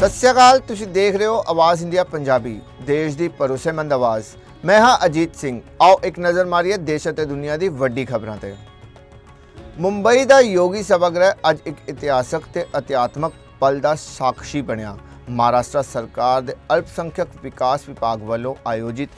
ਸਤਿ ਸ਼੍ਰੀ ਅਕਾਲ, ਤੁਸੀਂ ਦੇਖ ਰਹੇ ਹੋ ਆਵਾਜ਼ ਇੰਡੀਆ ਪੰਜਾਬੀ, ਦੇਸ਼ ਦੀ ਭਰੋਸੇਮੰਦ ਆਵਾਜ਼। ਮੈਂ ਹਾਂ ਅਜੀਤ ਸਿੰਘ। ਆਓ ਇੱਕ ਨਜ਼ਰ ਮਾਰੀਏ ਦੇਸ਼ ਅਤੇ ਦੁਨੀਆ ਦੀ ਵੱਡੀ ਖਬਰਾਂ ਤੇ। ਮੁੰਬਈ ਦਾ ਯੋਗੀ ਸਭਾਗ੍ਰਹਿ ਅੱਜ ਇੱਕ ਇਤਿਹਾਸਕ ਤੇ ਅਧਿਆਤਮਕ ਪਲ ਦਾ ਸਾਖੀ ਬਣਿਆ। ਮਹਾਰਾਸ਼ਟਰ ਸਰਕਾਰ ਦੇ ਅਲਪਸੰਖਿਅਕ ਵਿਕਾਸ ਵਿਭਾਗ ਵੱਲੋਂ ਆਯੋਜਿਤ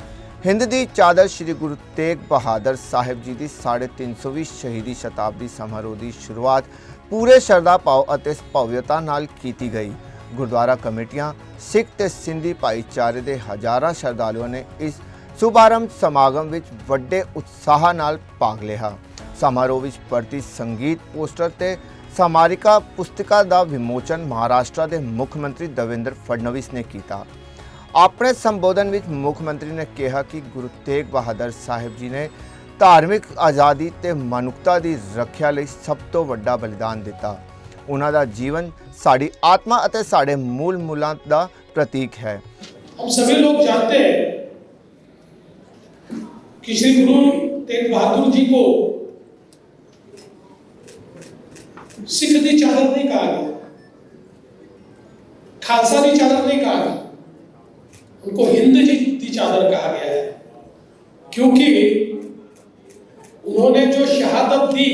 ਹਿੰਦ ਦੀ ਚਾਦਰ ਸ੍ਰੀ ਗੁਰੂ ਤੇਗ ਬਹਾਦਰ ਸਾਹਿਬ ਜੀ ਦੀ 350ਵੀਂ ਸ਼ਹੀਦੀ ਸ਼ਤਾਬਦੀ ਸਮਾਰੋਹ ਦੀ ਸ਼ੁਰੂਆਤ ਪੂਰੇ ਸ਼ਰਧਾ ਭਾਵ ਅਤੇ ਭਵਯਤਾ ਨਾਲ ਕੀਤੀ ਗਈ। ਗੁਰਦੁਆਰਾ ਕਮੇਟੀਆਂ, ਸਿੱਖ ਤੇ ਸਿੰਧੀ ਭਾਈਚਾਰੇ ਦੇ ਹਜ਼ਾਰਾਂ ਸ਼ਰਧਾਲੂਆਂ ਨੇ ਇਸ ਸ਼ੁਭਾਰੰਭ ਸਮਾਗਮ ਵਿੱਚ ਵੱਡੇ ਉਤਸ਼ਾਹ ਨਾਲ ਭਾਗ ਲਿਆ। ਸਮਾਰੋਹ ਵਿੱਚ ਪ੍ਰਤੀ ਸੰਗੀਤ ਪੋਸਟਰ ਤੇ ਸਮਾਰਿਕਾ ਪੁਸਤਕਾ ਦਾ ਵਿਮੋਚਨ ਮਹਾਰਾਸ਼ਟਰ ਦੇ ਮੁੱਖ ਮੰਤਰੀ ਦਵਿੰਦਰ ਫਡਨਵੀਸ ਨੇ ਕੀਤਾ। ਆਪਣੇ ਸੰਬੋਧਨ ਵਿੱਚ ਮੁੱਖ ਮੰਤਰੀ ਨੇ ਕਿਹਾ ਕਿ ਗੁਰੂ ਤੇਗ ਬਹਾਦਰ ਸਾਹਿਬ ਜੀ ਨੇ ਧਾਰਮਿਕ ਆਜ਼ਾਦੀ ਤੇ ਮਨੁੱਖਤਾ ਦੀ ਰੱਖਿਆ ਲਈ ਸਭ ਤੋਂ ਵੱਡਾ ਬਲੀਦਾਨ ਦਿੱਤਾ। ਉਹਨਾਂ ਦਾ ਜੀਵਨ ਸਾਡੀ ਆਤਮਾ ਅਤੇ ਸਾਡੇ ਮੂਲ ਮੁੱਲਾਂ ਦਾ ਪ੍ਰਤੀਕ ਹੈ हम सभी लोग जानते हैं कि श्री गुरु तेग बहादुर जी को सिख दी चादर नहीं कहा गया खालसा दी चादर नहीं कहा गया उनको हिंद जी दी चादर कहा गया है क्योंकि उन्होंने जो शहादत दी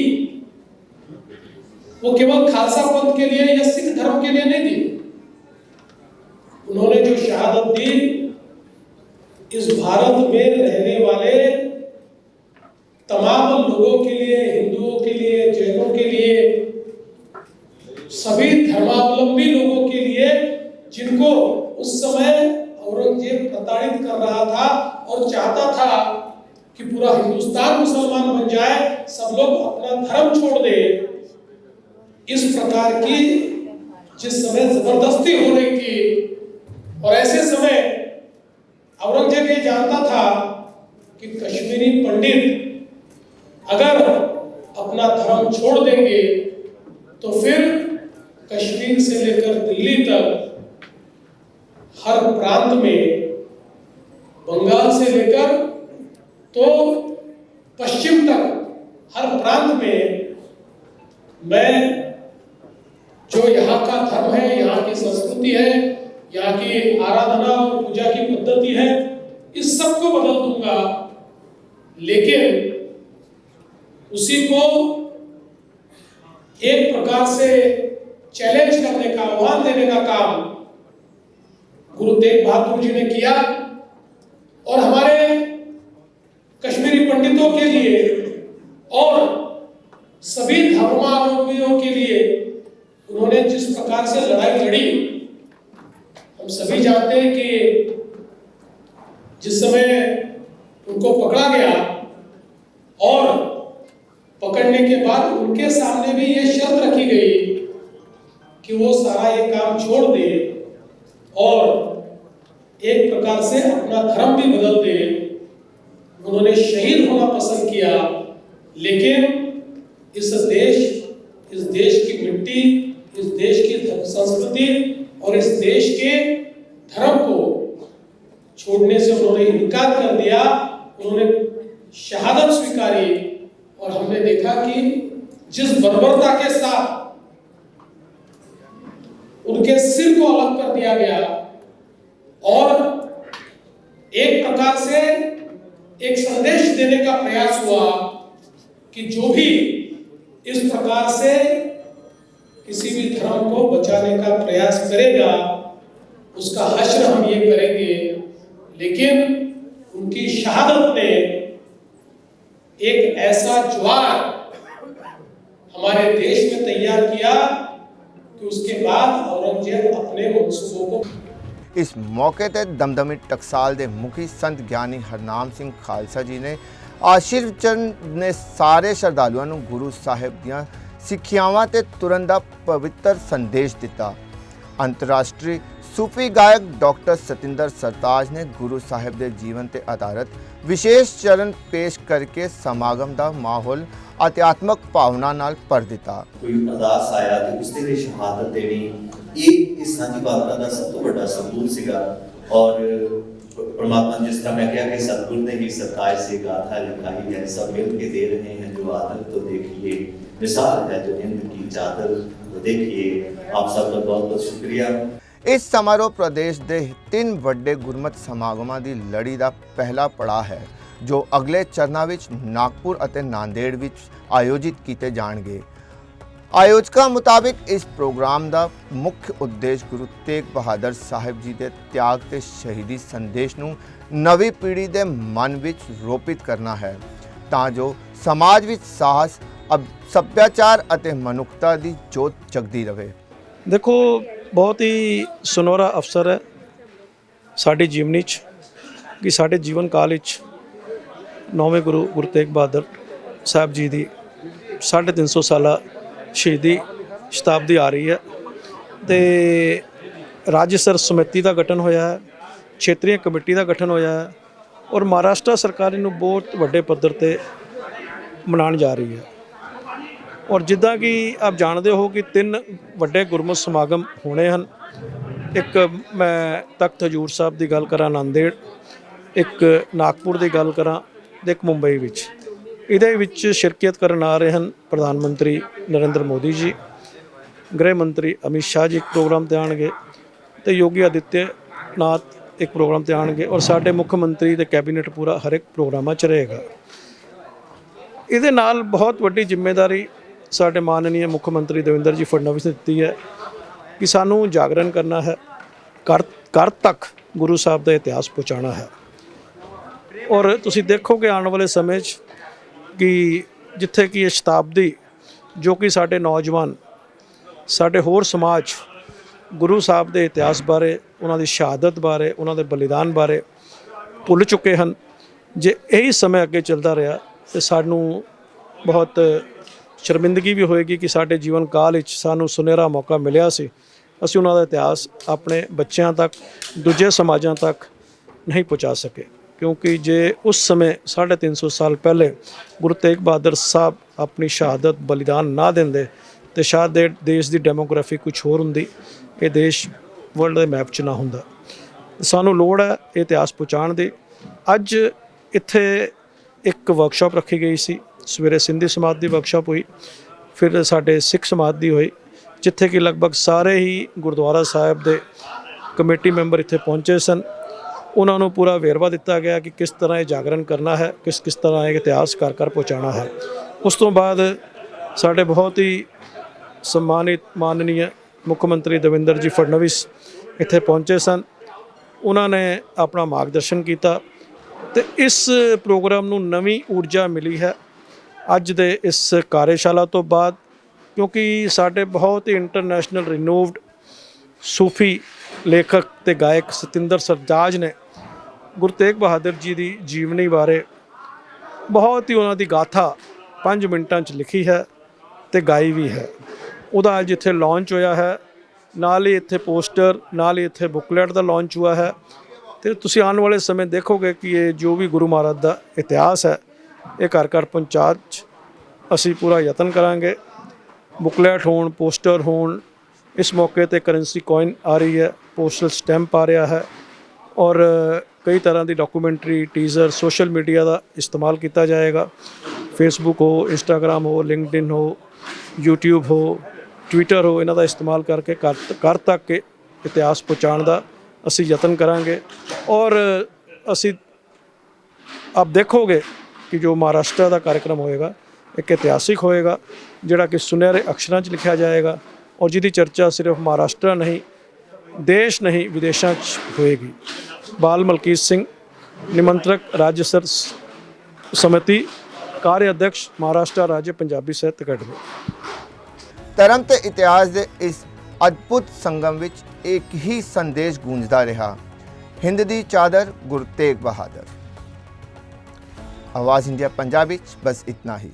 वो केवल खालसा पंथ के लिए या सिख धर्म के लिए नहीं दी उन्होंने जो शहादत दी, इस भारत में रहने वाले तमाम लोगों के लिए, हिंदुओं के लिए जैनों के लिए सभी धर्मावलंबी लोगों के लिए जिनको उस समय औरंगज़ेब प्रताड़ित कर रहा था और चाहता था कि पूरा हिंदुस्तान मुसलमान बन जाए सब लोग अपना धर्म छोड़ दे इस प्रकार की जिस समय ज़बरदस्ती हो रही थी, और ऐसे समय औरंगज़ेब ये जानता था कि कश्मीरी पंडित अगर अपना धर्म छोड़ देंगे तो फिर कश्मीर से लेकर दिल्ली तक हर प्रांत में, बंगाल से लेकर तो पश्चिम तक, हर प्रांत में मैं जो यहाँ का धर्म है, यहाँ की संस्कृति है, यहाँ की आराधना और पूजा की पद्धति है, इस सबको बदल दूँगा। लेकिन उसी को एक प्रकार से चैलेंज करने का, आह्वान देने का काम गुरु तेग बहादुर जी ने किया। और हमारे कश्मीरी पंडितों के लिए और सभी धर्मावलंबियों के लिए उन्होंने जिस प्रकार से लड़ाई लड़ी हम सभी जानते हैं कि जिस समय उनको पकड़ा गया और पकड़ने के बाद उनके सामने भी ये शर्त रखी गई कि वो सारा ये काम छोड़ दे और एक प्रकार से अपना धर्म भी बदल दे। उन्होंने शहीद होना पसंद किया, लेकिन इस देश इस देश की मिट्टी, इस देश की संस्कृति और इस देश के धर्म को छोड़ने से उन्होंने इनकार कर दिया। उन्होंने शहादत देखा कि जिस बर्बरता के साथ उनके सिर को अलग कर दिया गया, और एक प्रकार से एक संदेश देने का प्रयास हुआ कि जो भी इस प्रकार से किसी भी धर्म को बचाने का प्रयास करेगा, उसका हश्र हम ये करेंगे। लेकिन उनकी शहादत ने एक ऐसा ज्वार हमारे देश में तैयार किया कि उसके बाद औरंगजेब अपने मंसूबों को ਇਸ ਮੌਕੇ ਤੇ ਦਮਦਮੀ ਟਕਸਾਲ ਦੇ ਮੁਖੀ ਸੰਤ ਗਿਆਨੀ ਹਰਨਾਮ ਸਿੰਘ ਖਾਲਸਾ ਜੀ ਨੇ ਆਸ਼ੀਰਵਚਨ ਨੇ ਸਾਰੇ ਸ਼ਰਧਾਲੂਆਂ ਨੂੰ ਗੁਰੂ ਸਾਹਿਬ ਦੀਆਂ ਸਿੱਖਿਆਵਾਂ ਤੇ ਤੁਰਨ ਦਾ ਪਵਿੱਤਰ ਸੰਦੇਸ਼ ਦਿੱਤਾ ਅੰਤਰਰਾਸ਼ਟਰੀ ਸੂਫੀ ਗਾਇਕ ਡਾਕਟਰ ਸਤਿੰਦਰ ਸਰਤਾਜ ਨੇ ਗੁਰੂ ਸਾਹਿਬ ਦੇ ਜੀਵਨ ਤੇ ਆਧਾਰਿਤ ਵਿਸ਼ੇਸ਼ ਚਰਨ ਪੇਸ਼ ਕਰਕੇ ਸਮਾਗਮ ਦਾ ਮਾਹੌਲ ਅਧਿਆਤਮਕ ਭਾਵਨਾ ਨਾਲ ਭਰ ਦਿੱਤਾ ਕੋਈ ਅਰਦਾਸ ਆਇਆ ਤੇ ਉਸ ਦੇ ਲਈ ਸ਼ਹਾਦਤ ਦੇਣੀ ਇਹ ਇਸ ਸਾਂਝੀਵਾਲਤਾ ਦਾ ਸਭ ਤੋਂ ਵੱਡਾ ਸਬੂਤ ਸੀਗਾ ਔਰ परमात्मा जिस तरह मैं क्या कि सतगुरु ने ही सताए से गाथा लिखाई है सब मिल के दे रहे हैं जो आदत तो देखिए मिसाल है जो हिंद की चादर तो देखिए आप सबका बहुत बहुत शुक्रिया ਇਸ ਸਮਾਰੋਹ ਪ੍ਰਦੇਸ਼ ਦੇ ਤਿੰਨ ਵੱਡੇ ਗੁਰਮਤ ਸਮਾਗਮਾਂ ਦੀ ਲੜੀ ਦਾ ਪਹਿਲਾ ਪੜਾਅ ਹੈ, ਜੋ ਅਗਲੇ ਚਰਨਾਂ ਵਿੱਚ ਨਾਗਪੁਰ ਅਤੇ ਨਾਂਦੇੜ ਵਿੱਚ ਆਯੋਜਿਤ ਕੀਤੇ ਜਾਣਗੇ। ਆਯੋਜਕਾਂ ਮੁਤਾਬਿਕ ਇਸ ਪ੍ਰੋਗਰਾਮ ਦਾ ਮੁੱਖ ਉਦੇਸ਼ ਗੁਰੂ ਤੇਗ ਬਹਾਦਰ ਸਾਹਿਬ ਜੀ ਦੇ ਤਿਆਗ ਤੇ ਸ਼ਹੀਦੀ ਸੰਦੇਸ਼ ਨੂੰ ਨਵੀਂ ਪੀੜ੍ਹੀ ਦੇ ਮਨ ਵਿੱਚ ਰੋਪਿਤ ਕਰਨਾ ਹੈ, ਤਾਂ ਜੋ ਸਮਾਜ ਵਿੱਚ ਸਾਹਸ, ਅਬ, ਸੱਭਿਆਚਾਰ ਅਤੇ ਮਨੁੱਖਤਾ ਦੀ ਜੋਤ ਜਗਦੀ ਰਹੇ। ਦੇਖੋ ਬਹੁਤ ਹੀ ਸੁਨਹਿਰਾ ਅਵਸਰ ਹੈ ਸਾਡੀ ਜੀਵਨੀ 'ਚ, ਕਿ ਸਾਡੇ ਜੀਵਨ ਕਾਲ ਵਿੱਚ ਨੌਵੇਂ ਗੁਰੂ ਗੁਰੂ ਤੇਗ ਬਹਾਦਰ ਸਾਹਿਬ ਜੀ ਦੀ 350 ਸਾਲਾ ਸ਼ਹੀਦੀ ਸ਼ਤਾਬਦੀ ਆ ਰਹੀ ਹੈ ਤੇ ਰਾਜ ਸਰ ਸਮਿਤੀ ਦਾ ਗਠਨ ਹੋਇਆ ਹੈ ਖੇਤਰੀ ਕਮੇਟੀ ਦਾ ਗਠਨ ਹੋਇਆ ਹੈ ਔਰ ਮਹਾਰਾਸ਼ਟਰ ਸਰਕਾਰ ਇਹਨੂੰ ਬਹੁਤ ਵੱਡੇ ਪੱਧਰ ਤੇ ਮਨਾਉਣ ਜਾ ਰਹੀ ਹੈ। ਔਰ ਜਿੱਦਾਂ ਕਿ ਆਪ ਜਾਣਦੇ ਹੋ ਕਿ ਤਿੰਨ ਵੱਡੇ ਗੁਰਮਤਿ ਸਮਾਗਮ ਹੋਣੇ ਹਨ। ਇੱਕ ਮੈਂ ਤਖਤ ਹਜੂਰ ਸਾਹਿਬ ਦੀ ਗੱਲ ਕਰਾਂ, ਨਾਂਦੇੜ। ਇੱਕ ਨਾਗਪੁਰ ਦੀ ਗੱਲ ਕਰਾਂ ਤੇ ਇੱਕ ਮੁੰਬਈ ਵਿੱਚ। ਇਹਦੇ ਵਿੱਚ ਸ਼ਿਰਕਤ ਕਰਨ ਆ ਰਹੇ ਹਨ ਪ੍ਰਧਾਨ ਮੰਤਰੀ ਨਰਿੰਦਰ ਮੋਦੀ ਜੀ। ਗ੍ਰਹਿ ਮੰਤਰੀ ਅਮਿਤ ਸ਼ਾਹ ਜੀ ਇੱਕ ਪ੍ਰੋਗਰਾਮ ਤੇ ਆਣਗੇ ਤੇ ਯੋਗੀ ਆਦਿੱਤਿਆ ਨਾਥ ਇੱਕ ਪ੍ਰੋਗਰਾਮ ਤੇ ਆਣਗੇ ਔਰ ਸਾਡੇ ਮੁੱਖ ਮੰਤਰੀ ਤੇ ਕੈਬਨਿਟ ਪੂਰਾ ਹਰ ਇੱਕ ਪ੍ਰੋਗਰਾਮਾਂ 'ਚ ਰਹੇਗਾ। ਇਹਦੇ ਨਾਲ ਬਹੁਤ ਵੱਡੀ ਜ਼ਿੰਮੇਵਾਰੀ ਸਾਡੇ ਮਾਨਨੀय ਮੁੱਖ ਮੰਤਰੀ ਦੇਵਿੰਦਰ ਜੀ ਫਡਨਵੀਸ ਨੇ ਦਿੱਤੀ ਹੈ ਕਿ ਸਾਨੂੰ ਜਾਗਰਣ ਕਰਨਾ ਹੈ ਘਰ ਘਰ ਤੱਕ ਗੁਰੂ ਸਾਹਿਬ ਦਾ ਇਤਿਹਾਸ ਪਹੁੰਚਾਉਣਾ ਹੈ। ਔਰ ਤੁਸੀਂ ਦੇਖੋਗੇ ਆਉਣ ਵਾਲੇ ਸਮੇਂ 'ਚ ਕਿ ਜਿੱਥੇ ਕਿ ਇਹ ਸ਼ਤਾਬਦੀ ਜੋ ਕਿ ਸਾਡੇ ਨੌਜਵਾਨ, ਸਾਡੇ ਹੋਰ ਸਮਾਜ ਗੁਰੂ ਸਾਹਿਬ ਦੇ ਇਤਿਹਾਸ ਬਾਰੇ, ਉਹਨਾਂ ਦੀ ਸ਼ਹਾਦਤ ਬਾਰੇ, ਉਹਨਾਂ ਦੇ ਬਲੀਦਾਨ ਬਾਰੇ ਭੁੱਲ ਚੁੱਕੇ ਹਨ। ਜੇ ਇਹੀ ਸਮੇਂ ਅੱਗੇ ਚੱਲਦਾ ਰਿਹਾ, ਤੇ ਸਾਨੂੰ ਬਹੁਤ ਸ਼ਰਮਿੰਦਗੀ ਵੀ ਹੋਏਗੀ ਕਿ ਸਾਡੇ ਜੀਵਨ ਕਾਲ ਵਿੱਚ ਸਾਨੂੰ ਸੁਨਹਿਰਾ ਮੌਕਾ ਮਿਲਿਆ ਸੀ। ਅਸੀਂ ਉਹਨਾਂ ਦਾ ਇਤਿਹਾਸ ਆਪਣੇ ਬੱਚਿਆਂ ਤੱਕ, ਦੂਜੇ ਸਮਾਜਾਂ ਤੱਕ ਨਹੀਂ ਪਹੁੰਚਾ ਸਕੇ। ਕਿਉਂਕਿ ਜੇ ਉਸ ਸਮੇਂ 350 ਸਾਲ ਪਹਿਲੇ ਗੁਰੂ ਤੇਗ ਬਹਾਦਰ ਸਾਹਿਬ ਆਪਣੀ ਸ਼ਹਾਦਤ ਬਲੀਦਾਨ ਨਾ ਦਿੰਦੇ, ਤੇ ਸ਼ਾਇਦ ਇਹ ਦੇਸ਼ ਦੀ ਡੈਮੋਗ੍ਰਾਫੀ ਕੁਝ ਹੋਰ ਹੁੰਦੀ, ਇਹ ਦੇਸ਼ ਵਰਲਡ ਦੇ ਮੈਪ 'ਚ ਨਾ ਹੁੰਦਾ। ਸਾਨੂੰ ਲੋੜ ਹੈ ਇਹ ਇਤਿਹਾਸ ਪਹੁੰਚਾਉਣ ਦੀ। ਅੱਜ ਇੱਥੇ ਇੱਕ ਵਰਕਸ਼ਾਪ ਰੱਖੀ ਗਈ ਸੀ। ਸਵੇਰੇ ਸਿੰਧੀ ਸਮਾਜ ਦੀ ਵਰਕਸ਼ਾਪ ਹੋਈ, ਫਿਰ ਸਾਡੇ ਸਿੱਖ ਸਮਾਜ ਦੀ ਹੋਈ, ਜਿੱਥੇ ਕਿ ਲਗਭਗ ਸਾਰੇ ਹੀ ਗੁਰਦੁਆਰਾ ਸਾਹਿਬ ਦੇ ਕਮੇਟੀ ਮੈਂਬਰ ਇੱਥੇ ਪਹੁੰਚੇ ਸਨ। ਉਹਨਾਂ ਨੂੰ ਪੂਰਾ ਵੇਰਵਾ ਦਿੱਤਾ ਗਿਆ ਕਿ ਕਿਸ ਤਰ੍ਹਾਂ ਇਹ ਜਾਗਰਣ ਕਰਨਾ ਹੈ, ਕਿਸ ਕਿਸ ਤਰ੍ਹਾਂ ਇਹ ਇਤਿਹਾਸ ਘਰ ਘਰ ਪਹੁੰਚਾਉਣਾ ਹੈ। ਉਸ ਤੋਂ ਬਾਅਦ ਸਾਡੇ ਬਹੁਤ ਹੀ ਸਨਮਾਨਿਤ ਮਾਨਨੀय ਮੁੱਖ ਮੰਤਰੀ ਦਵਿੰਦਰ ਜੀ ਫਡਨਵੀਸ ਇੱਥੇ ਪਹੁੰਚੇ ਸਨ। ਉਹਨਾਂ ਨੇ ਆਪਣਾ ਮਾਰਗਦਰਸ਼ਨ ਕੀਤਾ ਤੇ ਇਸ ਪ੍ਰੋਗਰਾਮ ਨੂੰ ਨਵੀਂ ਊਰਜਾ ਮਿਲੀ ਹੈ। ਅੱਜ ਦੇ ਇਸ ਕਾਰਜਸ਼ਾਲਾ ਤੋਂ ਬਾਅਦ, ਕਿਉਂਕਿ ਸਾਡੇ ਬਹੁਤ ਹੀ ਇੰਟਰਨੈਸ਼ਨਲ ਰਿਨੋਵਡ ਸੂਫੀ ਲੇਖਕ ਤੇ ਗਾਇਕ ਸਤਿੰਦਰ ਸਰਤਾਜ ਨੇ ਗੁਰੂ ਤੇਗ ਬਹਾਦਰ ਜੀ ਦੀ ਜੀਵਨੀ ਬਾਰੇ ਬਹੁਤ ਹੀ ਉਹਨਾਂ ਦੀ ਗਾਥਾ 5 ਮਿੰਟਾਂ 'ਚ ਲਿਖੀ ਹੈ ਤੇ ਗਾਈ ਵੀ ਹੈ। ਉਹਦਾ ਅੱਜ ਇੱਥੇ ਲਾਂਚ ਹੋਇਆ ਹੈ। ਨਾਲ ਹੀ ਇੱਥੇ ਪੋਸਟਰ ਨਾਲ ਹੀ ਇੱਥੇ ਬੁਕਲੇਟ ਦਾ ਲਾਂਚ ਹੋਇਆ ਹੈ। ਤੇ ਤੁਸੀਂ ਆਉਣ ਵਾਲੇ ਸਮੇਂ ਦੇਖੋਗੇ ਕਿ ਇਹ ਜੋ ਵੀ ਗੁਰੂ ਮਹਾਰਾਜ ਦਾ ਇਤਿਹਾਸ ਹੈ ਇਹ ਘਰ ਘਰ ਪਹੁੰਚਾਉਣ 'ਚ ਅਸੀਂ ਪੂਰਾ ਯਤਨ ਕਰਾਂਗੇ। ਬੁਕਲੇਟ ਹੋਣ, ਪੋਸਟਰ ਹੋਣ, ਇਸ ਮੌਕੇ ਤੇ ਕਰੰਸੀ ਕੋਇਨ ਆ ਰਹੀ ਹੈ ਪੋਸਟਲ ਸਟੈਂਪ ਆ ਰਿਹਾ ਹੈ ਔਰ ਕਈ ਤਰ੍ਹਾਂ ਦੀ ਡਾਕੂਮੈਂਟਰੀ ਟੀਜ਼ਰ ਸੋਸ਼ਲ ਮੀਡੀਆ ਦਾ ਇਸਤੇਮਾਲ ਕੀਤਾ ਜਾਏਗਾ। ਫੇਸਬੁੱਕ ਹੋ ਇੰਸਟਾਗ੍ਰam ਹੋ ਲਿੰਕਡਇਨ ਹੋ, YouTube ਹੋ ਟਵਿੱਟਰ ਹੋ, ਇਹਨਾਂ ਦਾ ਇਸਤੇਮਾਲ ਕਰਕੇ ਘਰ ਘਰ ਤੱਕ ਇਤਿਹਾਸ ਪਹੁੰਚਾਉਣ ਦਾ ਅਸੀਂ ਯਤਨ ਕਰਾਂਗੇ। ਔਰ ਅਸੀਂ ਆਪ ਦੇਖੋਗੇ ਕਿ ਜੋ ਮਹਾਰਾਸ਼ਟਰ ਦਾ ਕਾਰਜਕ੍ਰਮ ਹੋਏਗਾ, ਇੱਕ ਇਤਿਹਾਸਿਕ ਹੋਏਗਾ, ਜਿਹੜਾ ਕਿ ਸੁਨਹਿਰੇ ਅਕਸ਼ਰਾਂ 'ਚ ਲਿਖਿਆ ਜਾਏਗਾ ਔਰ ਜਿਹਦੀ ਚਰਚਾ ਸਿਰਫ ਮਹਾਰਾਸ਼ਟਰ ਨਹੀਂ, ਦੇਸ਼ ਨਹੀਂ, ਵਿਦੇਸ਼ਾਂ 'ਚ ਹੋਏਗੀ। ਬਾਲ ਮਲਕੀਤ ਸਿੰਘ, ਨਿਮੰਤਰਕ ਰਾਜ ਸਰ ਸਮਿਤੀ ਕਾਰਜ ਅਧਿਕਸ਼, ਮਹਾਰਾਸ਼ਟਰ ਰਾਜ ਪੰਜਾਬੀ ਸਾਹਿਤ ਅਕੈਡਮੀ। ਧਰਮ ਤੇ ਇਤਿਹਾਸ ਦੇ ਇਸ ਅਦਭੁਤ ਸੰਗਮ ਵਿੱਚ ਇੱਕ ਹੀ ਸੰਦੇਸ਼ ਗੂੰਜਦਾ ਰਿਹਾ, ਹਿੰਦ ਦੀ ਚਾਦਰ ਗੁਰੂ ਤੇਗ ਬਹਾਦਰ। ਆਵਾਜ਼ ਇੰਡੀਆ ਪੰਜਾਬੀ 'ਚ ਬਸ ਇਤਨਾ ਹੀ